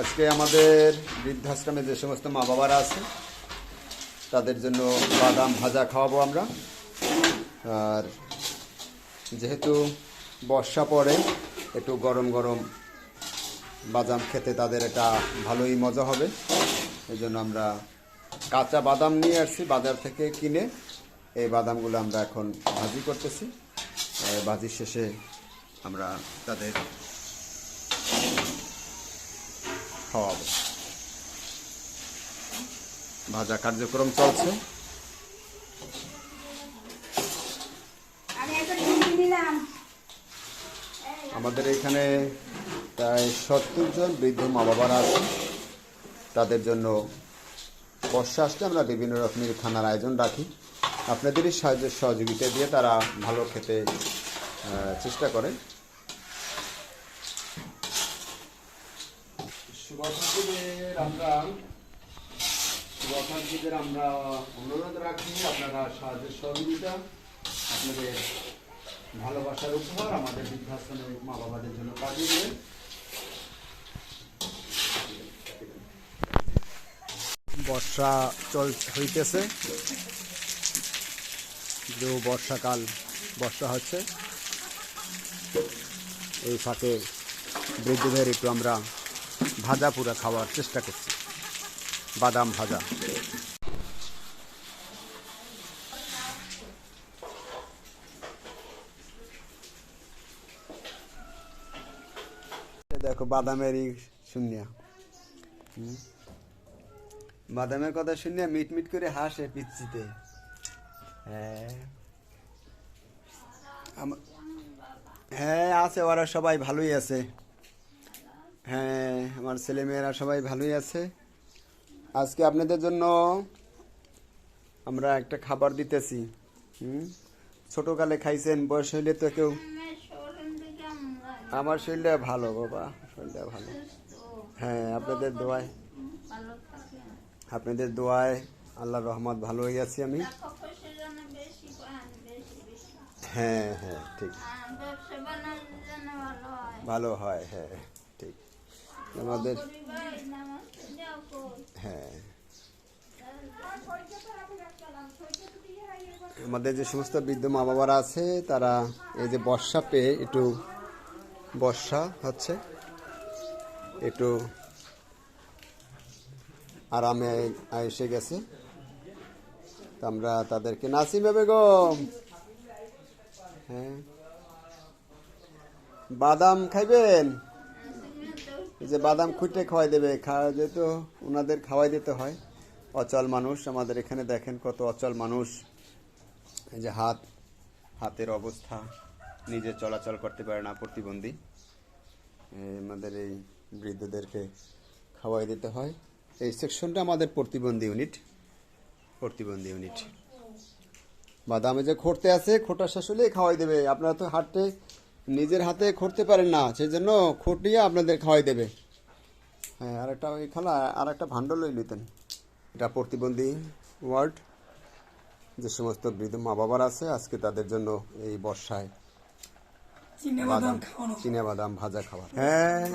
আজকে আমাদের বৃদ্ধাশ্রমে যে সমস্ত মা বাবারা আছে, তাদের জন্য বাদাম ভাজা খাওয়াবো আমরা। আর যেহেতু বর্ষা পড়ে, একটু গরম গরম বাদাম খেতে তাদের এটা ভালোই মজা হবে। এই জন্য আমরা কাঁচা বাদাম নিয়ে আসছি বাজার থেকে কিনে। এই বাদামগুলো আমরা এখন ভাজি করতেছি। ভাজির শেষে আমরা তাদের খাওয়াবো। ভাজা কার্যক্রম চলছে। আমাদের এখানে প্রায় সত্তর জন বৃদ্ধ মা বাবারা আছে তাদের জন্য বর্ষা আসলে আমরা বিভিন্ন রকমের খানার আয়োজন রাখি। আপনাদেরই সাহায্য সহযোগিতা দিয়ে তারা ভালো খেতে চেষ্টা করে শুভাকাঙ্ক্ষীদের আমরা শুভাকাঙ্ক্ষীদের আমরা অনুরোধ রাখি, আপনারা সাহায্য সহযোগিতা, আপনাদের ভালোবাসার উপহার আমাদের বৃদ্ধাশ্রমের মা বাবাদের জন্য পাঠিয়ে দেবেন। বর্ষা চল হইতেছে। যে বর্ষাকাল, বর্ষা হচ্ছে। এই ফাঁকে বৃদ্ধদের একটু আমরা ভাজা পুরা খাওয়ার চেষ্টা করছি। বাদাম ভাজা। দেখো, বাদামেরই শূন্য। বাদামের কথা শুনিয়া মিট মিট করে হাসে পিচ্ছিতে হ্যাঁ। হ্যাঁ আছে, ওরা সবাই ভালোই আছে। হ্যাঁ আমার ছেলেমেয়েরা সবাই ভালোই আছে। আজকে আপনাদের জন্য আমরা একটা খাবার দিতেছি। হুম? ছোটকালে খাইছেন বয়স হইলে তো কেউ আমার শরীরটা ভালো বাবা শরীরটা ভালো। হ্যাঁ আপনাদের দোয়ায়। আপনাদের দোয়ায় আল্লাহ রহমত ভালো হয়ে আছি আমি। হ্যাঁ হ্যাঁ ঠিক। ভালো হয় হ্যাঁ। আমাদের হ্যাঁ। আমাদের যে সমস্ত বৃদ্ধ মা বাবারা আছে, তারা এই যে বর্ষা পেয়ে একটু বর্ষা হচ্ছে, একটু আরামে এসে গেছে। আমরা তাদেরকে, নাসিমা বেগম! হ্যাঁ। বাদাম খাইবেন? এই যে বাদাম খুঁটে খাওয়াই দেবে খাওয়া যেহেতু ওনাদের খাওয়াই দিতে হয়। অচল মানুষ, আমাদের এখানে দেখেন কত অচল মানুষ। এই যে হাত, হাতের অবস্থা, নিজে চলাচল করতে পারে না প্রতিবন্ধী। আমাদের এই বৃদ্ধদেরকে খাওয়াই দিতে হয়। এই সেকশনটা আমাদের প্রতিবন্ধী ইউনিট প্রতিবন্ধী ইউনিট। বাদামে যে খড়তে আছে, খোটা শেষ হলেই খাওয়াই দেবে। আপনারা তো হাঁটতে নিজের হাতে খড়তে পারেন না সেই জন্য খোট নিয়ে আপনাদের খাওয়াই দেবে। হ্যাঁ আর একটা ওই খালা আর একটা ভাণ্ড লই নিতেন এটা প্রতিবন্ধী ওয়ার্ড। যে সমস্ত বৃদ্ধ মা বাবার আছে আজকে তাদের জন্য এই বর্ষায় বাদাম চিনে বাদাম ভাজা খাওয়া। হ্যাঁ।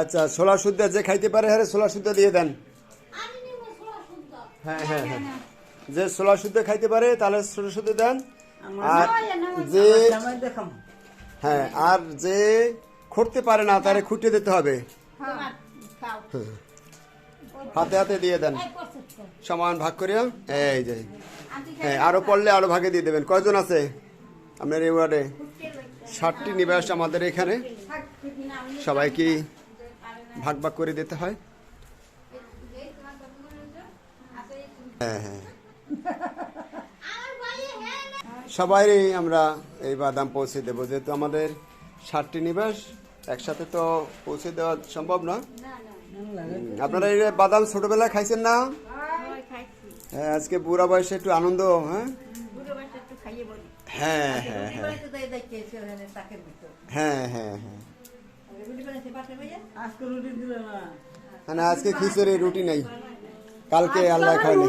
আচ্ছা ছোলা শুদ্ধ যে খাইতে পারে হ্যাঁ ছোলা শুদ্ধ দিয়ে দেন। হ্যাঁ হ্যাঁ হ্যাঁ। যে ছোলা শুদ্ধ খাইতে পারে তাহলে ছোলা শুদ্ধ দেন। আর যে হ্যাঁ আর যে খুঁড়তে পারে না তারে খুঁটে দিতে হবে। হাতে হাতে দিয়ে দেন। সমান ভাগ করিয়া এই যে। হ্যাঁ আরও পড়লে আরও ভাগে দিয়ে দেবেন। কয়জন আছে? আপনার এই ওয়ার্ডে? ষাটটি নিবাস আমাদের এখানে। সবাই কি ভাগ ভাগ করে দিতে হয়? হ্যাঁ হ্যাঁ। সবাই আমরা এই বাদাম পৌঁছে দেবো যেহেতু আমাদের ষাটটি নিবাস একসাথে তো পৌঁছে দেওয়া সম্ভব না। আপনারা এই বাদাম ছোটবেলায় খাইছেন না? হ্যাঁ আজকে বুড়া বয়সে একটু আনন্দ হ্যাঁ? হ্যাঁ হ্যাঁ হ্যাঁ। হ্যাঁ হ্যাঁ হ্যাঁ। মানে আজকে খিচুড়ি রুটি নেই। কালকে আল্লাহ খাওয়ানি